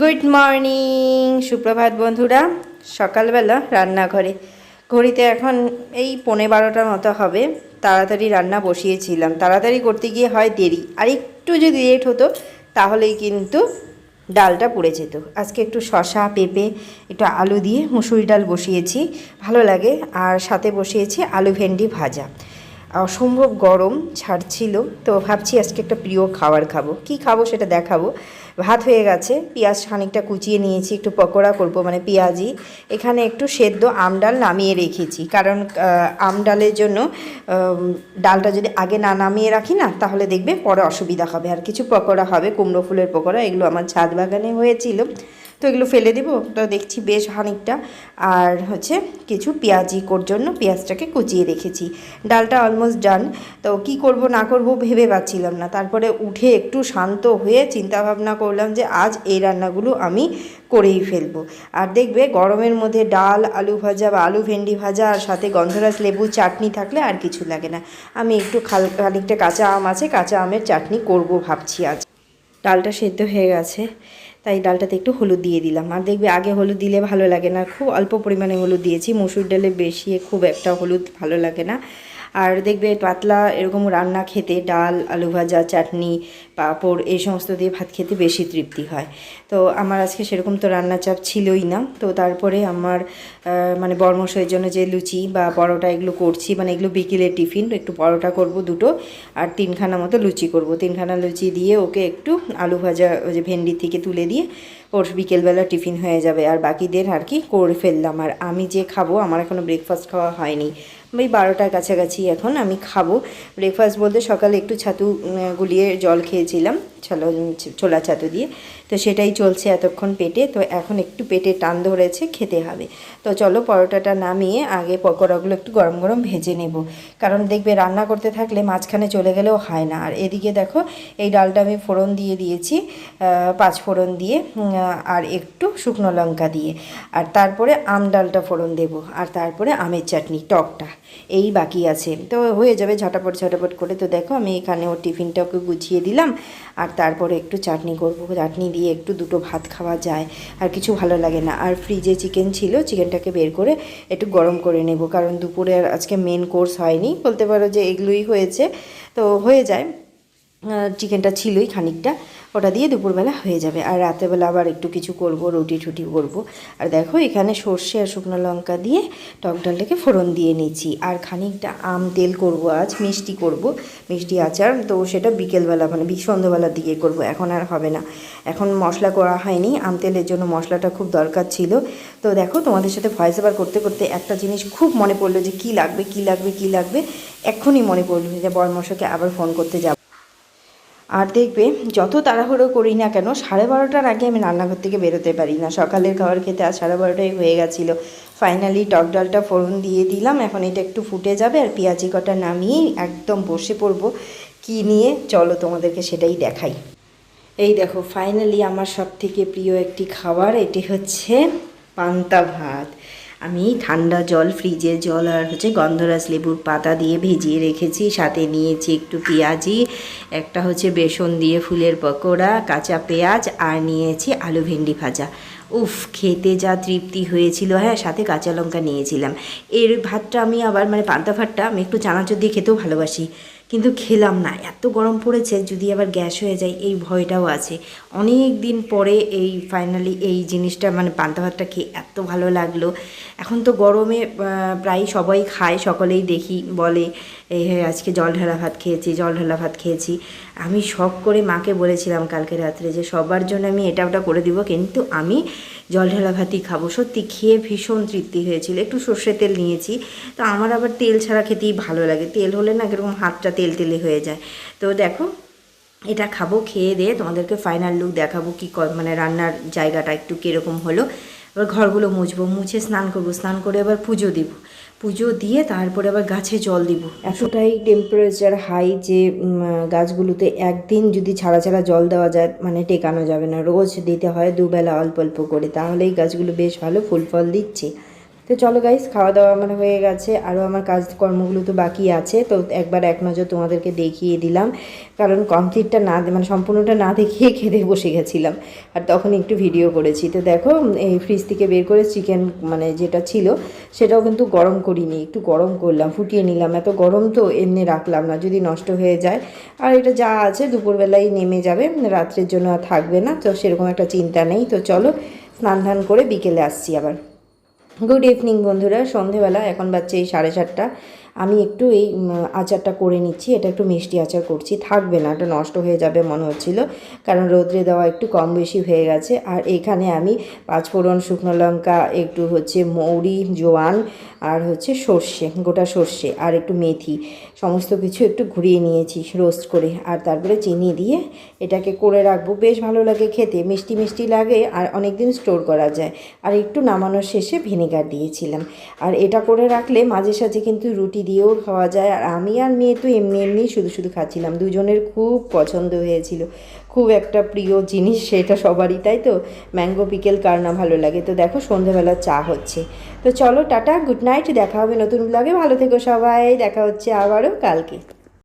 Good morning সুপ্রভাত বন্ধুরা। সকালবেলা রান্নাঘরে। ঘড়িতে এখন এই পৌনে বারোটার মতো হবে। তাড়াতাড়ি রান্না বসিয়েছিলাম। তাড়াতাড়ি করতে গিয়ে হয় দেরি। আর একটু যদি লেট হতো, তাহলেই কিন্তু ডালটা পুড়ে যেত। আজকে একটু শশা পেঁপে, একটু আলু দিয়ে মুসুরি ডাল বসিয়েছি। ভালো লাগে। আর সাথে বসিয়েছি আলু ভেন্ডি ভাজা। অসম্ভব গরম ছাড়ছিল। তো ভাবছি আজকে একটা প্রিয় খাবার খাব। কি খাব সেটা দেখাবো। ভাত হয়ে গেছে, পেঁয়াজ খানিকটা কুচিয়ে নিয়েছি, একটু পকোড়া করব মানে পেঁয়াজি। এখানে একটু সেদ্ধ আমডাল নামিয়ে রেখেছি। কারণ আমডালের জন্য ডালটা যদি আগে না নামিয়ে রাখি না, তাহলে দেখবে পরে অসুবিধা হবে। আর কিছু পকোড়া হবে, কুমড়ো ফুলের পকোড়া, এগুলো আমার ছাদ বাগানে হয়েছিল। তো এগুলো ফেলে দেবো। তো দেখছি বেশ খানিকটা। আর হচ্ছে কিছু পেঁয়াজি কোর জন্য পেঁয়াজটাকে কুচিয়ে রেখেছি। ডালটা অলমোস্ট ডান তো কি করব, না করব ভেবে পাচ্ছিলাম না। তারপরে উঠে একটু শান্ত হয়ে চিন্তা ভাবনা করলাম যে আজ এই রান্নাগুলো আমি করেই ফেলব। আর দেখবে গরমের মধ্যে ডাল, আলু ভাজা বা আলু ভেন্ডি ভাজা আর সাথে গন্ধরাজ লেবু চাটনি থাকলে আর কিছু লাগে না। আমি একটু খাল, খানিকটা কাঁচা আম আছে, কাঁচা আমের চাটনি করব ভাবছি আজ। ডালটা সেদ্ধ হয়ে গেছে। তাই ডালটাতে একটু হলুদ দিয়ে দিলাম। আর দেখবে আগে হলুদ দিলে ভালো লাগে না। খুব অল্প পরিমাণে হলুদ দিয়েছি। মসুর ডালে বেশি খুব একটা হলুদ ভালো লাগে না। আর দেখবে পাতলা এরকম রান্না খেতে ডাল, আলু ভাজা, চাটনি, পাঁপড় এই সমস্ত দিয়ে ভাত খেতে বেশি তৃপ্তি হয়। তো আমার আজকে সেরকম তো রান্না চাপ ছিলই না। তো তারপরে আমার মানে বর্মশয়ের জন্য যে লুচি বা পরোটা এগুলো করছি মানে এগুলো বিকেলের টিফিন, একটু পরোটা করব দুটো আর তিনখানা মতো লুচি করব। তিনখানা লুচি দিয়ে ওকে একটু আলু ভাজা ওই যে ভেন্ডি থেকে তুলে দিয়ে ওর বিকেলবেলা টিফিন হয়ে যাবে। আর বাকিদের আর কি করে ফেললাম। আর আমি যে খাব, আমার এখনও ব্রেকফাস্ট খাওয়া হয়নি। ওই বারোটার কাছাকাছি এখন আমি খাব। ব্রেকফাস্ট বলতে সকালে একটু ছাতু গুলিয়ে জল খেয়েছিলাম। চলো ছোলা ছাতু দিয়ে। তো সেটাই চলছে এতক্ষণ পেটে। তো এখন একটু পেটে টান ধরেছে, খেতে হবে। তো চলো, পরোটাটা নামিয়ে আগে পকোড়াগুলো একটু গরম গরম ভেজে নেব। কারণ দেখবে রান্না করতে থাকলে মাঝখানে চলে গেলেও হয় না। আর এদিকে দেখো, এই ডালটা আমি ফোড়ন দিয়ে দিয়েছি পাঁচ ফোড়ন দিয়ে আর একটু শুকনো লঙ্কা দিয়ে। আর তারপরে আম ডালটা ফোড়ন দেব। আর তারপরে আমের চাটনি, টকটা। এই বাকি আছে। তো হয়ে যাবে ঝটাপট ঝটাপট করে। তো দেখো, আমি এখানে ওর টিফিনটাকে গুছিয়ে দিলাম। আর তারপরে একটু চাটনি করব, চাটনি দিয়ে একটু দুটো ভাত খাওয়া যায়, আর কিছু ভালো লাগে না। আর ফ্রিজে চিকেন ছিল চিকেনটাকে বের করে একটু গরম করে নেব, কারণ দুপুরে আজকে মেন কোর্স হয়নি। বলতে পারো যে এগুলোই হয়েছে। তো হয়ে যায়। চিকেনটা ছিলই খানিকটা, ওটা দিয়ে দুপুরবেলা হয়ে যাবে। আর রাতেরবেলা আবার একটু কিছু করব, রুটি টুটি করব। আর দেখো, এখানে সর্ষে আর শুকনো লঙ্কা দিয়ে টক ডালটাকে ফোড়ন দিয়ে নিয়েছি। আর খানিকটা আম তেল করব আজ, মিষ্টি করব। মিষ্টি আচার, তো সেটা বিকেলবেলা মানে সন্ধ্যাবেলার দিকে করব, এখন আর হবে না। এখন মশলা করা হয়নি, আম তেলের জন্য মশলাটা খুব দরকার ছিল। তো দেখো, তোমাদের সাথে ভয়েস ওভার করতে করতে একটা জিনিস খুব মনে পড়ল যে কী লাগবে কী লাগবে কী লাগবে, এক্ষুনি মনে পড়ল যে বর মশাকে আবার ফোন করতে যাব। আর দেখবে, যত তাড়াহুড়ো করি না কেন, সাড়ে বারোটার আগে আমি রান্নাঘর থেকে বেরোতে পারি না। সকালের খাবার খেতে আর সাড়ে বারোটাই হয়ে গেছিল। ফাইনালি টক ডালটা ফোড়ন দিয়ে দিলাম। এখন এটা একটু ফুটে যাবে আর পেঁয়াজি কটা নামিয়েই একদম বসে পড়ব। কী নিয়ে? চলো তোমাদেরকে সেটাই দেখাই। এই দেখো ফাইনালি আমার সব থেকে প্রিয় একটি খাবার, এটি হচ্ছে পান্তা ভাত। আমি ঠান্ডা জল ফ্রিজের জল আর হচ্ছে গন্ধরাজ লেবুর পাতা দিয়ে ভিজিয়ে রেখেছি। সাথে নিয়েছি একটু পেঁয়াজি, একটা হচ্ছে বেসন দিয়ে ফুলের পকোড়া, কাঁচা পেঁয়াজ আর নিয়েছি আলু ভেন্ডি ভাজা। উফ, খেতে যা তৃপ্তি হয়েছিল। হ্যাঁ সাথে কাঁচা লঙ্কা নিয়েছিলাম। এর ভাতটা আমি আবার মানে পান্তা ভাতটা আমি একটু চানাচুর দিয়ে খেতেও ভালোবাসি। কিন্তু খেলাম না। এত গরম পড়েছে, যদি আবার গ্যাস হয়ে যায়, এই ভয়টাও আছে। অনেক দিন পরে এই ফাইনালি এই জিনিসটা মানে পান্তা ভাতটা খেয়ে এত ভালো লাগল। এখন তো গরমে প্রায় সবাই খায়, সকলেই দেখি, বলে এই হয়ে আজকে জল ঢালা ভাত খেয়েছি, জল ঢালা ভাত খেয়েছি। আমি শখ করে মাকে বলেছিলাম কালকে রাত্রে যে, সবার জন্য আমি এটা ওটা করে দিব, কিন্তু আমি জল ঢালা ভাতই খাব। সত্যি খেয়ে ভীষণ তৃপ্তি হয়েছিল। একটু সর্ষে তেল নিয়েছি। তো আমার আবার তেল ছাড়া খেতেই ভালো লাগে। তেল হলে না কীরকম হাতটা তেল তেলে হয়ে যায়। তো দেখো, এটা খাব, খেয়ে দিয়ে তোমাদেরকে ফাইনাল লুক দেখাবো কি মানে রান্নার জায়গাটা একটু কীরকম হলো। এবার ঘরগুলো মুছবো। মুছে স্নান করব। স্নান করে আবার পুজো দিব। পুজো দিয়ে তারপরে আবার গাছে জল দিব। এতটাই টেম্পারেচার হাই যে গাছগুলোতে একদিন যদি ছাড়া ছাড়া জল দেওয়া যায় মানে টেকানো যাবে না। রোজ দিতে হয় দুবেলা অল্প অল্প করে। তাহলেই গাছগুলো বেশ ভালো ফুল ফল দিচ্ছে। তো চলো গাইস খাওয়া দাওয়া আমার হয়ে গেছে আরও আমার কাজ কর্মগুলো তো বাকি আছে, তো একবার এক নজর তোমাদেরকে দেখিয়ে দিলাম। কারণ কমপ্লিটটা না মানে সম্পূর্ণটা না দেখিয়ে খেতে বসে গেছিলাম। আর তখন একটু ভিডিও করেছি। তো দেখো, এই ফ্রিজ থেকে বের করে চিকেন মানে যেটা ছিল, সেটাও কিন্তু গরম করিনি, একটু গরম করলাম, ফুটিয়ে নিলাম। এত গরম তো এমনি রাখলাম না, যদি নষ্ট হয়ে যায়। আর এটা যা আছে, দুপুরবেলায় নেমে যাবে, রাত্রের জন্য আর থাকবে না, তো সেরকম একটা চিন্তা নেই। তো চলো স্নান ধান করে বিকেলে আসছি আবার। গুড ইভিনিং বন্ধুরা। সন্ধেবেলা এখন বাচ্চা এই সাড়ে সাতটা। আমি একটু এই আচারটা করে নিচ্ছি, এটা একটু মিষ্টি আচার করছি, থাকবে না, এটা নষ্ট হয়ে যাবে মনে হচ্ছিল, কারণ রোদ্রে দেওয়া একটু কম বেশি হয়ে গেছে, আর এখানে আমি পাঁচফোড়ন শুকনো লঙ্কা, একটু হচ্ছে মৌরি, জোয়ান, আর হচ্ছে সর্ষে, গোটা সর্ষে, আর একটু মেথি, সমস্ত কিছু একটু ঘুরিয়ে নিয়েছি, রোস্ট করে, আর তারপরে চিনি দিয়ে এটাকে করে রাখব, বেশ ভালো লাগে খেতে, মিষ্টি মিষ্টি লাগে, আর অনেক দিন স্টোর করা যায়, আর একটু নামানোর শেষে ভিনেগার দিয়েছিলাম, আর এটা করে রাখলে মাঝে সাঝে কিন্তু রুটি দিয়েও খাওয়া যায়। আর আমি আর মেয়ে তো এমনি এমনি শুধু শুধু খাচ্ছিলাম। দুজনের খুব পছন্দ হয়েছিল। খুব একটা প্রিয় জিনিস সেটা সবারই, তাই তো? ম্যাঙ্গো পিকেল কার না ভালো লাগে? তো দেখো সন্ধ্যাবেলা চা হচ্ছে। তো চলো টাটা, গুড নাইট, দেখা হবে নতুন ব্লগে ভালো থেকো সবাই, দেখা হচ্ছে আবারও কালকে।